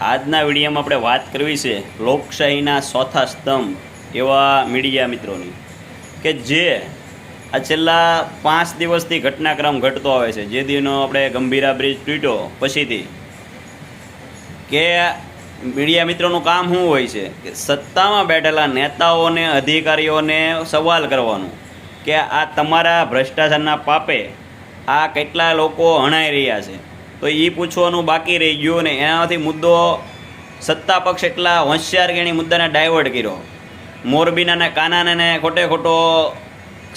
આજના વિડીયોમાં આપણે વાત કરવી છે લોકશાહીના ચોથા સ્તંભ એવા મીડિયા મિત્રોની. કે જે આ છેલ્લા પાંચ દિવસથી ઘટનાક્રમ ઘટતો આવે છે. જે દિનો આપણે ગંભીરા બ્રિજ તૂટ્યો પછીથી. કે મીડિયા મિત્રોનું કામ શું હોય છે? કે સત્તામાં બેઠેલા નેતાઓને, અધિકારીઓને સવાલ કરવાનું કે આ તમારા ભ્રષ્ટાચારના પાપે આ કેટલા લોકો હણાઈ રહ્યા છે? તો એ પૂછવાનું બાકી રહી ગયું ને એનાથી મુદ્દો સત્તા પક્ષ એટલા હોશિયાર કે એની મુદ્દાને ડાયવર્ટ કર્યો. મોરબીના કાનાને ખોટે ખોટો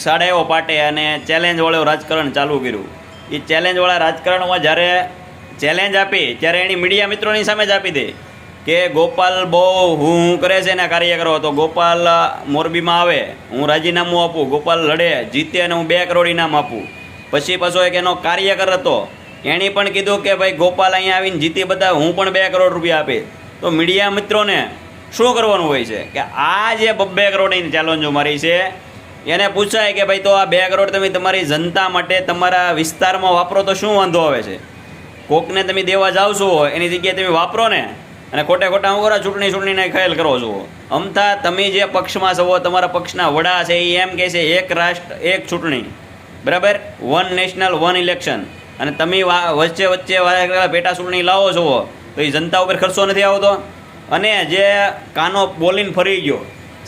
સાડાયો પાટે અને ચેલેન્જવાળું રાજકારણ ચાલુ કર્યું. એ ચેલેન્જવાળા રાજકારણમાં જ્યારે ચેલેન્જ આપી, ત્યારે એની મીડિયા મિત્રોની સામે જ આપી દે કે ગોપાલ બહુ હું હું કરે છે એના કાર્યકરો. તો ગોપાલ મોરબીમાં આવે, હું રાજીનામું આપું, ગોપાલ લડે, જીતે અને હું બે કરોડ ઇનામ આપું. પછી પાછો એક એનો કાર્યકર હતો એણે પણ કીધું કે ભાઈ ગોપાલ અહીંયા આવીને જીતી બધા, હું પણ બે કરોડ રૂપિયા આપે. તો મીડિયા મિત્રોને શું કરવાનું હોય છે? કે આ જે બબ્બે કરોડની ચેલેન્જો મારી છે, એને પૂછાય કે ભાઈ તો આ બે કરોડ તમે તમારી જનતા માટે તમારા વિસ્તારમાં વાપરો તો શું વાંધો આવે છે? કોકને તમે દેવા જાઓ છો, એની જગ્યાએ તમે વાપરો ને, અને ખોટે ખોટા હું કરો ચૂંટણી ચૂંટણીને ખેલ કરો છો. અમથા તમે જે પક્ષમાં છો, તમારા પક્ષના વડા છે એ એમ કહે છે, એક રાષ્ટ્ર, એક ચૂંટણી. બરાબર? વન નેશનલ વન ઇલેક્શન અને તમે વચ્ચે વચ્ચે પેટા ચૂંટણી લાવો છો, તો એ જનતા ઉપર ખર્ચો નથી આવતો. અને જે કાનો બોલીને ફરી ગયો,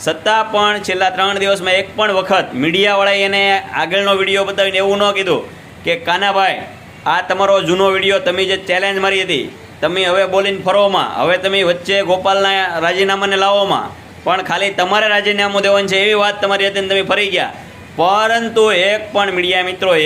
સત્તા પણ છેલ્લા ત્રણ દિવસમાં એક પણ વખત મીડિયાવાળાએ એને આગળનો વીડિયો બતાવીને એવું ન કીધું કે, કાનાભાઈ, આ તમારો જૂનો વીડિયો, તમે જે ચેલેન્જ મારી હતી, તમે હવે બોલીને ફરોમાં, હવે તમે વચ્ચે ગોપાલના રાજીનામાને લાવોમાં. પણ ખાલી તમારે રાજીનામું દેવાનું છે એવી વાત તમારી હતી તમે ફરી ગયા. પરંતુ એક પણ મીડિયા મિત્રોએ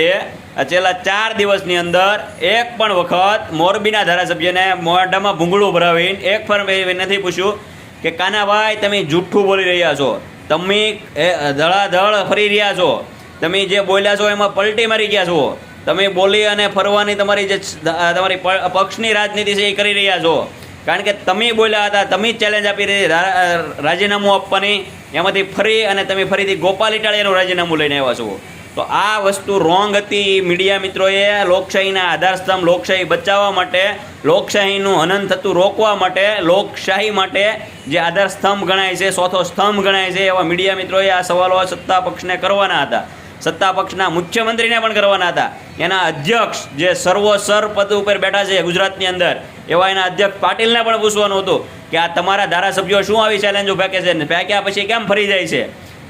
છેલ્લા ચાર દિવસની અંદર એક પણ વખત મોરબીના ધારાસભ્યને મોઢામાં ભૂંગળું ભરાવીને એક પણ નથી પૂછ્યું કે, કાનાભાઈ, તમે જૂઠું બોલી રહ્યા છો. તમે, એ, ધડાધડ ફરી રહ્યા છો. તમે જે બોલ્યા છો એમાં પલટી મારી ગયા છો. તમે બોલી અને ફરવાની તમારી જે તમારી પક્ષની રાજનીતિ છે એ કરી રહ્યા છો. કારણ કે તમે બોલ્યા હતા, તમે જ ચેલેન્જ આપી રહી રાજીનામું આપવાની. એમાંથી ફરી અને તમે ફરીથી ગોપાલ ઇટાળિયાનું રાજીનામું લઈને આવ્યા છો. તો આ વસ્તુ રોંગ હતી મીડિયા મિત્રોએ. લોકશાહીના આધારસ્તંભ લોકશાહી બચાવવા માટે, લોકશાહીનું હનન થતું રોકવા માટે, લોકશાહી માટે જે આધાર સ્તંભ ગણાય છે, ચોથો સ્તંભ ગણાય છે, એવા મીડિયા મિત્રોએ આ સવાલો સત્તા પક્ષને કરવાના હતા. સત્તા પક્ષના મુખ્યમંત્રીને પણ કરવાના હતા. એના અધ્યક્ષ જે સર્વોસર પદ ઉપર બેઠા છે ગુજરાતની અંદર, એવા એના અધ્યક્ષ પાટીલને પણ પૂછવાનું હતું કે આ તમારા ધારાસભ્યો શું આવી ચેલેન્જો ફેંકે છે ફેંક્યા પછી કેમ ફરી જાય છે?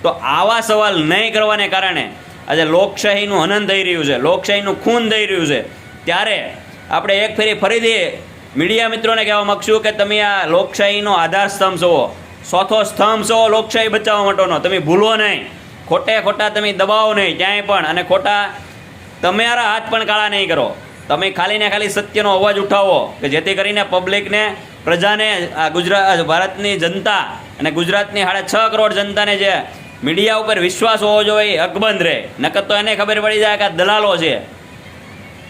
તો આવા સવાલ નહીં કરવાને કારણે આજે લોકશાહીનું હનન થઈ રહ્યું છે, લોકશાહીનું ખૂન થઈ રહ્યું છે. ત્યારે આપણે એક ફેરી ફરીથી મીડિયા મિત્રોને કહેવા માગશું કે તમે આ લોકશાહીનો આધાર સ્તંભ છો, ચોથો સ્તંભ છો લોકશાહી બચાવવા માટેનો. તમે ભૂલો નહીં. ખોટે ખોટા તમે દબાવો નહીં, ક્યાંય પણ. અને ખોટા તમારા હાથ પણ કાળા નહીં કરો. તમે ખાલી ને ખાલી સત્યનો અવાજ ઉઠાવો કે જેથી કરીને પબ્લિકને, પ્રજાને આ ગુજરાત ભારતની જનતા અને ગુજરાતની સાડા છ કરોડ જનતાને જે મીડિયા ઉપર વિશ્વાસ હોવો જોઈએ અકબંધ રહે. નકર તો એને ખબર પડી જાય કે આ દલાલો છે.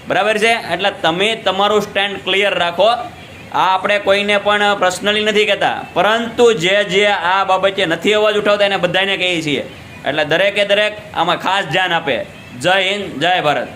બરાબર છે? એટલે તમે તમારું સ્ટેન્ડ ક્લિયર રાખો. આ આપણે કોઈને પણ પર્સનલી નથી કહેતા. પરંતુ જે જે આ બાબતે નથી અવાજ ઉઠાવતા એને બધાને કહીએ છીએ. એટલે દરેકે દરેક આમાં ખાસ ધ્યાન આપે. જય હિન્દ, જય ભારત.